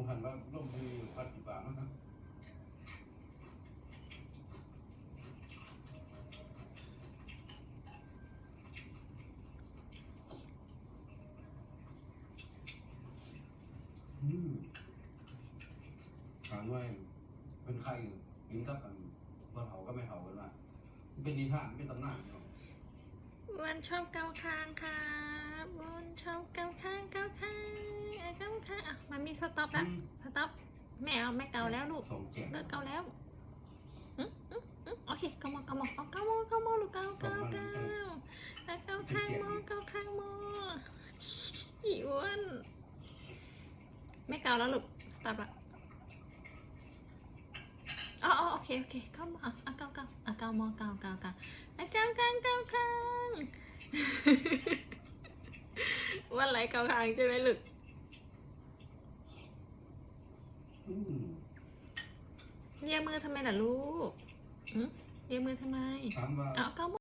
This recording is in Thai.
ผมหันว่าร่มมีพัดปีป่ามั้งครับอืมถามว่าเป็นใครกินกับกันว่าเผาก็ไม่เผากันว่าเป็นนิทานเป็นตำนานเนาะ วันชอบเกาคางครับวันชอบ มันมีสต็อปแล้วสต็อปแม่เอาไม่เกาแล้วลูกส่งแจกเลิกเกาแล้วอืมอืมอืมโอเคเกาหมอเกาหมอเอาเกาหมอเกาหมอลูกเกาเกาเกาเอาเกาคางหมอเกาคางหมออีอ้วนไม่เกาแล้วลูกสต็อปละอ๋ออ๋อโอเคโอเคเกาหมออะเอาเกาเกาอะเกาหมอเกาเกาเกาอะเกาคางเกาคางวันไหลเกาคางใช่ไหมลูก อืม เรียกมือทำไมล่ะลูกหึเรียกมือทำไมถามว่าเอาเกาหมอ